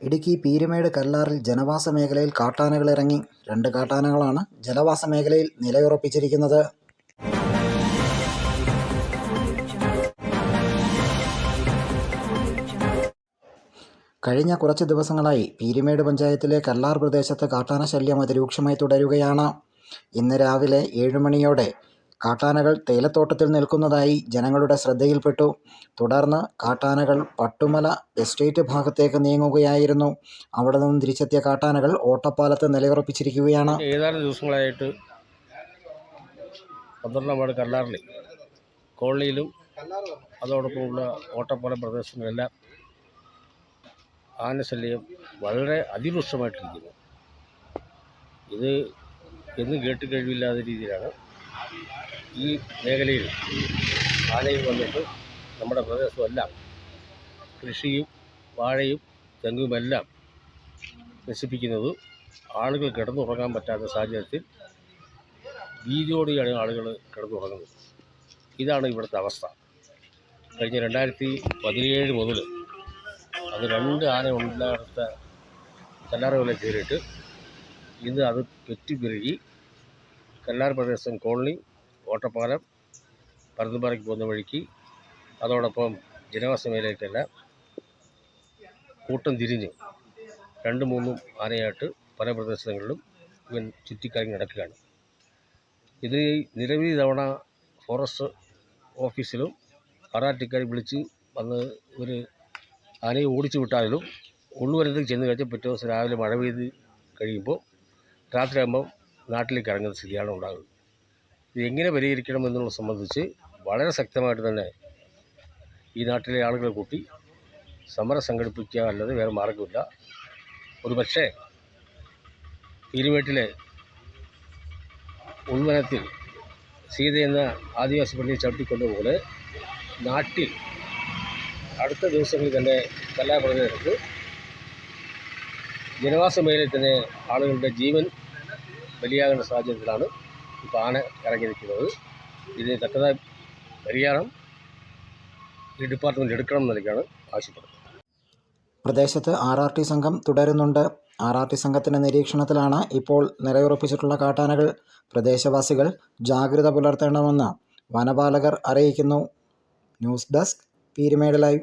ഇടുക്കി പീരുമേട് കല്ലാറിൽ ജനവാസ മേഖലയിൽ കാട്ടാനകൾ ഇറങ്ങി രണ്ട് കാട്ടാനകളാണ് ജനവാസ മേഖലയിൽ നിലയുറപ്പിച്ചിരിക്കുന്നത്. കഴിഞ്ഞ കുറച്ച് ദിവസങ്ങളായി പീരുമേട് പഞ്ചായത്തിലെ കല്ലാർ പ്രദേശത്ത് കാട്ടാന ശല്യം അതിരൂക്ഷമായി തുടരുകയാണ്. ഇന്ന് രാവിലെ ഏഴ് മണിയോടെ കാട്ടാനകൾ തേയിലത്തോട്ടത്തിൽ നിൽക്കുന്നതായി ജനങ്ങളുടെ ശ്രദ്ധയിൽപ്പെട്ടു. തുടർന്ന് കാട്ടാനകൾ പട്ടുമല എസ്റ്റേറ്റ് ഭാഗത്തേക്ക് നീങ്ങുകയായിരുന്നു. അവിടെ നിന്നും തിരിച്ചെത്തിയ കാട്ടാനകൾ ഓട്ടപ്പാലത്ത് നിലയുറപ്പിച്ചിരിക്കുകയാണ്. ഏതാനും ദിവസങ്ങളായിട്ട് പന്ത്രണ്ടാം വാർഡ് കല്ലാറിൽ കോളനിയിലും അതോടൊപ്പമുള്ള ഓട്ടപ്പാലം പ്രദേശങ്ങളിലെല്ലാം ആനശല്യം വളരെ അതിരൂക്ഷമായിട്ടിരിക്കുന്നു. ഇത് എന്നും കേട്ട് കഴിവില്ലാത്ത രീതിയിലാണ് ഈ മേഖലയിൽ ആനയും വന്നിട്ട് നമ്മുടെ പ്രദേശമെല്ലാം കൃഷിയും വാഴയും തെങ്ങുമെല്ലാം നശിപ്പിക്കുന്നത് ആളുകൾ കിടന്നുറങ്ങാൻ പറ്റാത്ത സാഹചര്യത്തിൽ ഭീതിയോടെയാണ് ആളുകൾ കിടന്നുറങ്ങുന്നത്. ഇതാണ് ഇവിടുത്തെ അവസ്ഥ. കഴിഞ്ഞ രണ്ടായിരത്തി പതിനേഴ് മുതൽ അത് രണ്ട് ആന ഉണ്ടായിരുന്ന കല്ലാറുകളെ കയറിയിട്ട് ഇന്ന് അത് പെറ്റുപിരുകി കല്ലാർ പ്രദേശം കോളനി ഓട്ടപ്പാലം പരന്നുപാറയ്ക്ക് പോകുന്ന വഴിക്ക്. അതോടൊപ്പം ജനവാസ മേഖലയ്ക്കെല്ലാം കൂട്ടം തിരിഞ്ഞ് രണ്ട് മൂന്നും ആനയായിട്ട് പല പ്രദേശങ്ങളിലും ഇവൻ ചുറ്റിക്കറങ്ങി നടക്കുകയാണ്. ഇത് നിരവധി തവണ ഫോറസ്റ്റ് ഓഫീസിലും ആറാട്ടിക്കാർ വിളിച്ച് വന്ന് ഒരു ആനയെ ഓടിച്ചു വിട്ടാലും ഉള്ളുവരത്തേക്ക് ചെന്ന് കഴിച്ചാൽ പിറ്റേ ദിവസം രാവിലെ മഴ പെയ്ത് കഴിയുമ്പോൾ രാത്രിയാകുമ്പോൾ നാട്ടിലേക്ക് ഇറങ്ങുന്ന സ്ഥിതിയാണ് ഉണ്ടാകുന്നത്. ഇത് എങ്ങനെ പരിഹരിക്കണം എന്നുള്ളത് സംബന്ധിച്ച് വളരെ ശക്തമായിട്ട് തന്നെ ഈ നാട്ടിലെ ആളുകളെ കൂട്ടി സമരം സംഘടിപ്പിക്കുക അല്ലാതെ വേറെ മാർഗമില്ല ഒരു പക്ഷേ ഇരുവേട്ടിലെ ഉൾവനത്തിൽ സീത എന്ന ആദിവാസി പെണ്ണിനെ ചവിട്ടിക്കൊണ്ടതുപോലെ നാട്ടിൽ അടുത്ത ദിവസങ്ങളിൽ തന്നെ കലാപ്രദേശത്ത് ജനവാസ മേഖലയിൽ തന്നെ ആളുകളുടെ ജീവൻ ബലിയാകുന്ന സാഹചര്യത്തിലാണ് ഇപ്പോൾ ആന ഇറങ്ങി നിൽക്കുന്നത്. ഇതിന് തക്കതായ പരിഹാരം ഈ ഡിപ്പാർട്ട്മെന്റ് എടുക്കണം എന്നൊക്കെയാണ് ആവശ്യപ്പെടുന്നത്. പ്രദേശത്ത് ആർ ആർ ടി സംഘം തുടരുന്നുണ്ട്. ആർ ആർ ടി സംഘത്തിന്റെ നിരീക്ഷണത്തിലാണ് ഇപ്പോൾ നിലയുറപ്പിച്ചിട്ടുള്ള കാട്ടാനകൾ. പ്രദേശവാസികൾ ജാഗ്രത പുലർത്തേണമെന്ന് വനപാലകർ അറിയിക്കുന്നു. News desk Peermade live.